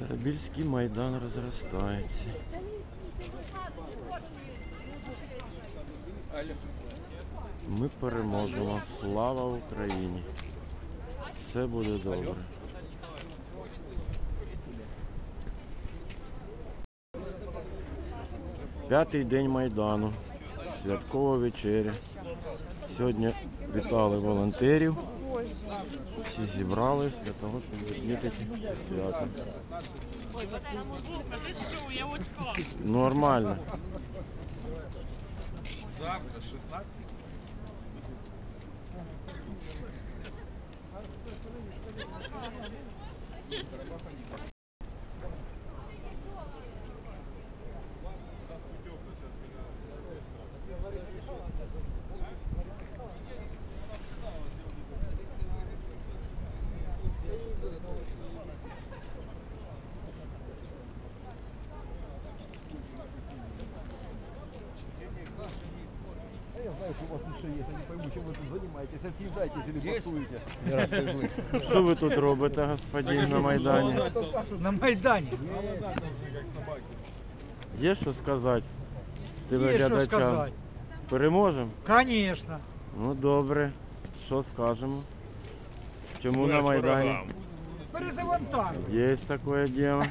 Старобільський майдан розростається. Ми переможемо. Слава Україні! Все буде добре. П'ятий день Майдану. Святкова вечеря. Сьогодні вітали волонтерів. Всі зібрались для того, щоб відмітити свято. Нормально. Завтра 16. Знаю, что у вас тут есть, я не пойму, чем вы тут занимаетесь, отъедаетесь или бастуете. Що ви тут робите, господин, на Майдані? На Майдані. Є що сказати? Є що Телеглядачам? сказати. Переможемо? Звісно. Ну добре. Що скажемо? Чому на Майдані? Перезавантажу. Є таке діло.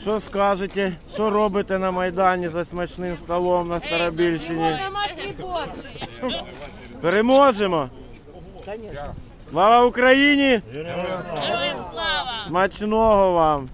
Що скажете? Що робите на Майдані за смачним столом на Старобільщині? Переможемо! Слава Україні! Героям слава. Смачного вам!